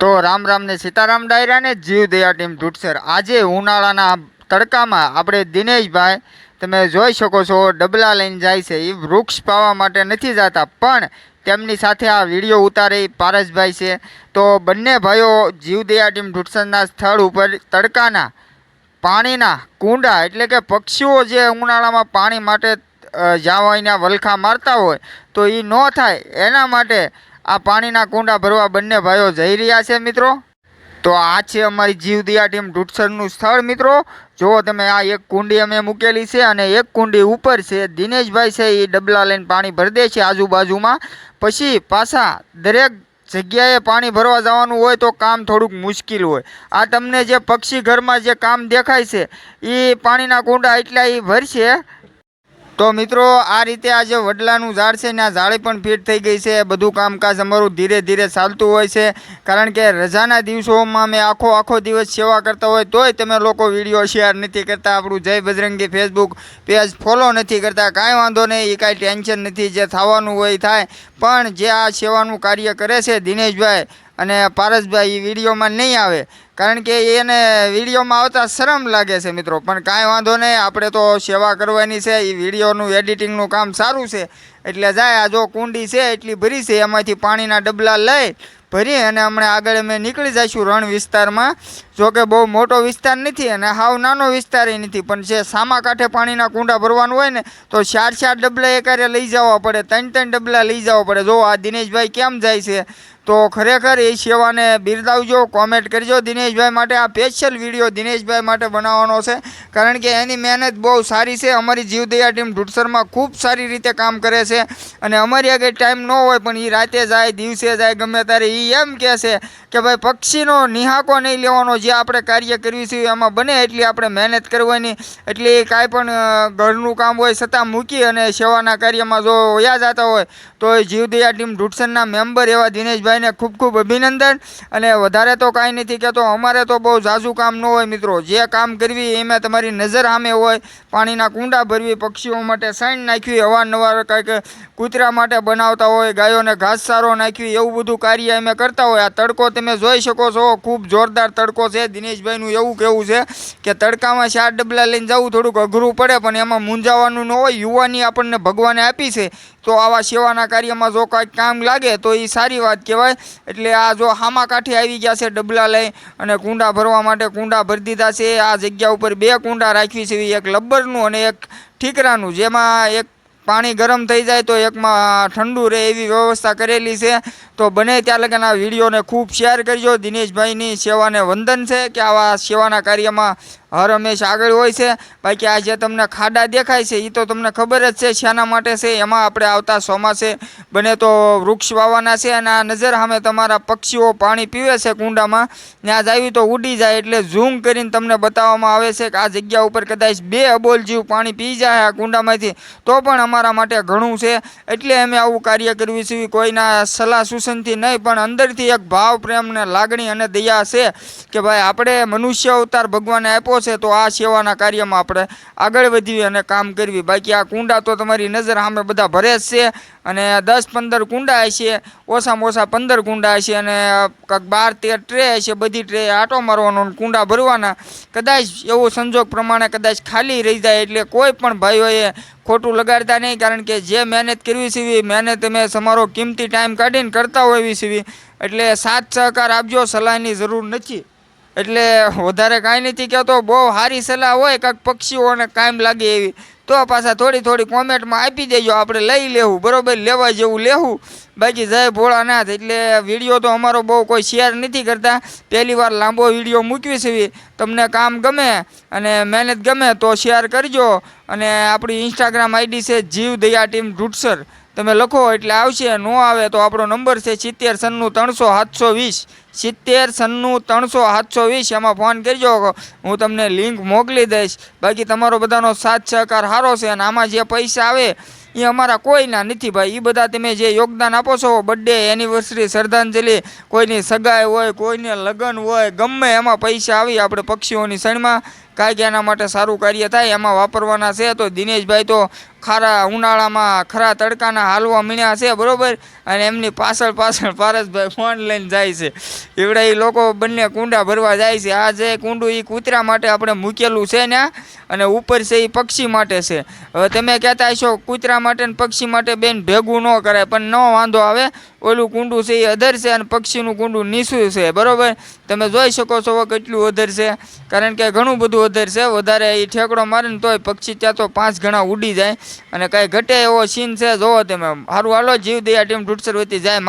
તો રામ રામ ને સીતારામ ડાયરા ને જીવ દયા ટીમ ધૂટસર. આજે ઉનાળાના તડકામાં આપણે દિનેશભાઈ, તમે જોઈ શકો છો, ડબલા લઈને જાય છે. એ વૃક્ષ પાવા માટે નથી જતા, પણ તેમની સાથે આ વીડિયો ઉતારે પારસભાઈ છે. તો બંને ભાઈઓ જીવ દયા ટીમ ધૂટસરના સ્થળ ઉપર તડકાના પાણીના કુંડા એટલે કે પક્ષીઓ જે ઉનાળામાં પાણી માટે જાવાઈના વલખા મારતા હોય, તો એ ન થાય. એના માટે આ પાણીના કુંડા ભરવા બંને ભાઈઓ જઈ રહ્યા છે મિત્રો. તો આ છે અમારી જીવદિયા ટીમ ઢૂંઢસરનું સ્થળ મિત્રો. જુઓ તમે, આ એક કુંડી અમે મૂકેલી છે અને એક કુંડી ઉપર છે દિનેશભાઈ છે એ ડબલા લઈને પાણી ભરી દે છે આજુબાજુમાં. પછી પાછા દરેક જગ્યાએ પાણી ભરવા જવાનું હોય તો કામ થોડુંક મુશ્કેલ હોય. આ તમને જે પક્ષી ઘરમાં જે કામ દેખાય છે એ પાણીના કુંડા એટલા એ ભરશે તો મિત્રો, આ રીતે આ જે વડલાનું ઝાડ છે ને, આ ઝાડે પણ ફિટ થઈ ગઈ છે. બધું કામકાજ અમારું ધીરે ધીરે ચાલતું હોય છે. કારણ કે રજાના દિવસોમાં મેં આખો આખો દિવસ સેવા કરતા હોય, તોય તમે લોકો વીડિયો શેર નથી કરતા. આપણું જય બજરંગી ફેસબુક પેજ ફોલો નથી કરતા. કાંઈ વાંધો નહીં, એ કાંઈ ટેન્શન નથી. જે થવાનું હોય થાય. પણ જે આ સેવાનું કાર્ય કરે છે દિનેશભાઈ અને પારસભાઈ એ વિડીયોમાં નહીં આવે. કારણ કે એને વિડીયોમાં આવતા શરમ લાગે છે મિત્રો. પણ કાંઈ વાંધો નહીં, આપણે તો સેવા કરવાની છે એ વિડીયોનું એડિટિંગનું કામ સારું છે. એટલે જાય, આ જો કુંડી છે, એટલી ભરી છે, એમાંથી પાણીના ડબલા લઈ ભરી અને હમણાં આગળ અમે નીકળી જઈશું રણ વિસ્તારમાં. જોકે બહુ મોટો વિસ્તાર નથી અને હાવ નાનો વિસ્તાર એ નથી. પણ જે સામા કાંઠે પાણીના કુંડા ભરવાનું હોય ને, તો ચાર ચાર ડબલા એકારે લઈ જવા પડે, ત્રણ ત્રણ ડબલા લઈ જવા પડે. જો આ દિનેશભાઈ કેમ જાય છે? તો ખરેખર એ સેવાને બિરદાવજો કોમેન્ટ કરજો. દિનેશભાઈ માટે આ સ્પેશિયલ વીડિયો દિનેશભાઈ માટે બનાવવાનો છે. કારણ કે એની મહેનત બહુ સારી છે. અમારી જીવદયા ટીમ ઢૂંઢસરમાં ખૂબ સારી રીતે કામ કરે છે. અને અમારી આગળ ટાઈમ ન હોય પણ એ રાતે જાય, દિવસે જાય, ગમે ત્યારે એ એમ કહે છે કે ભાઈ પક્ષીનો નિહાકો નહીં લેવાનો જે આપણે કાર્ય કર્યું છે, એમાં બને એટલી આપણે મહેનત કરવાની. એટલે કાંઈ પણ ઘરનું કામ હોય છતાં મૂકી અને સેવાના કાર્યમાં જો વયા જતા હોય, તો એ જીવદયા ટીમ ઢૂટસનના મેમ્બર એવા દિનેશભાઈને ખૂબ ખૂબ અભિનંદન. અને વધારે તો કાંઈ નથી કહેતો, અમારે તો બહુ ઝાઝું કામ ન હોય મિત્રો. જે કામ કરવી એમાં તમારી નજર સામે હોય, પાણીના કુંડા ભરવી, પક્ષીઓ માટે સાઈન નાખવી અવારનવાર કંઈક કૂતરા માટે બનાવતા હોય, ગાયોને ઘાસ સારો નાખવી એવું બધું કાર્ય અમે કરતા હોય. આ તડકો તમે જોઈ શકો છો, ખૂબ જોરદાર તડકો છે. દિનેશભાઈનું એવું કહેવું છે કે તડકામાં ચાર ડબલા લઈને જવું થોડુંક અઘરું પડે, પણ એમાં મૂંઝાવાનું ન હોય. યુવાની આપણને ભગવાને આપી છે. તો આવા સેવાના કાર્યમાં જો કાંઈક કામ લાગે, તો એ સારી વાત કહેવાય. એટલે આ જો હામા કાંઠે આવી ગયા છે ડબલા લઈ અને કુંડા ભરવા માટે કુંડા ભરી દીધા છે. આ જગ્યા ઉપર બે કુંડા રાખવી છે, એક લબ્બરનું અને એક ઠીકરાનું, જેમાં એક પાણી ગરમ થઈ જાય તો એકમાં ઠંડુ રહે એવી વ્યવસ્થા કરેલી છે. તો બને ત્યાં લગન વિડીયોને ખૂબ શેર કરજો. દિનેશભાઈની સેવાને વંદન છે કે આવા સેવાના કાર્યમાં હર હંમેશ આગળ હોય છે. બાકી આ જે તમને ખાડા દેખાય છે એ તો તમને ખબર જ છે શાના માટે છે, એમાં આપણે આવતા ચોમાસે બને તો વૃક્ષ વાવવાના છે અને આ નજર સામે તમારા પક્ષીઓ પાણી પીવે છે કુંડામાં. ત્યાં જ આવી તો ઉડી જાય એટલે ઝૂમ કરીને તમને બતાવવામાં આવે છે કે આ જગ્યા ઉપર કદાચ બે અબોલ જીવ પાણી પી જાય આ કુંડામાંથી. તો પણ અમારા માટે ઘણું છે. એટલે અમે આવું કાર્ય કરવી છે કોઈના સલાહ સૂચનથી નહીં, પણ અંદરથી એક ભાવ પ્રેમ ને લાગણી અને દયા છે કે ભાઈ, આપણે મનુષ્ય અવતાર ભગવાને આપ્યો છે તો આ સેવાના કાર્યમાં આપણે આગળ વધીએ અને કામ કરવી. બાકી આ કુંડા તો તમારી નજર સામે બધા ભરે જ છે અને દસ પંદર કુંડા હશે, ઓછામાં ઓછા પંદર કુંડા હશે અને કાંક બાર તેર ટ્રે હશે, બધી ટ્રે આટો મારવાનો કુંડા ભરવાના. કદાચ એવો સંજોગ પ્રમાણે કદાચ ખાલી રહી જાય એટલે કોઈ પણ ભાઈઓએ ખોટું લગાડતા નહીં, કારણ કે જે મહેનત કરવી છે એવી મહેનત અમે તમારો કિંમતી ટાઈમ કાઢીને કરતા હોય એવી છે. એટલે સાથ સહકાર આપજો, સલાહની જરૂર નથી. એટલે વધારે કાંઈ નથી કહેતો, બહુ સારી સલાહ હોય કાંઈક પક્ષીઓને કાયમ લાગે એવી. તો પાછા થોડી થોડી કોમેન્ટમાં આપી દેજો, આપણે લઈ લેવું, બરાબર? લેવા જેવું લેવું. બાકી જય ભોળાનાથ, એટલે વીડિયો તો અમારો બહુ કોઈ શેર નથી કરતા. પહેલી વાર લાંબો વીડિયો મૂકવી છે તમને કામ ગમે અને મહેનત ગમે તો શેર કરજો. અને આપણી ઇન્સ્ટાગ્રામ આઈડી છે જીવ દયા ટીમ ઢૂંઢસર તમે લખો એટલે આવશે, ન આવે તો આપણો નંબર છે સિત્તેર સન્નું ત્રણસો સાતસો વીસ. સિત્તેર સન્નું ત્રણસો સાતસો વીસ, એમાં ફોન કરજો. હું તમને લિંક મોકલી દઈશ. બાકી તમારો બધાનો સાથ સહકાર સારો છે અને આમાં જે પૈસા આવે, એ અમારા કોઈના નથી ભાઈ. એ બધા તમે જે યોગદાન આપો છો, બર્થડે એનિવર્સરી શ્રદ્ધાંજલિ, કોઈની સગાઈ હોય, કોઈને લગ્ન હોય, ગમે એમાં પૈસા આવી આપણે પક્ષીઓની શણમાં કાંઈક એના માટે સારું કાર્ય થાય, એમાં વાપરવાના છે તો દિનેશભાઈ તો ખારા ઉનાળામાં ખરા તડકાના હાલવા મીણ્યા છે, બરાબર? અને એમની પાછળ પાછળ પારસભાઈ ફોન લઈને જાય છે. એવડા એ લોકો બંને કુંડા ભરવા જાય છે. આ જે કુંડું એ કૂતરા માટે આપણે મૂકેલું છે ને અને ઉપર છે એ પક્ષી માટે છે. હવે તમે કહેતા હશો કૂતરા માટે ને પક્ષી માટે બેન ભેગું ન કરાય, પણ ન વાંધો આવે. ઓલું કુંડું છે એ અધર છે અને પક્ષીનું કુંડું નીસું છે, બરાબર? તમે જોઈ શકો છો કેટલું અધર છે. કારણ કે ઘણું બધું અધર છે, વધારે એ ઠેકડો મારે ને તોય પક્ષી ત્યાં તો પાંચ ગણા ઉડી જાય. અને કાંઈ ઘટે એવો સીન છે, જોવો તમે. સારું હાલો, જીવ દયા ટીમ ઢૂટસર વતી જાય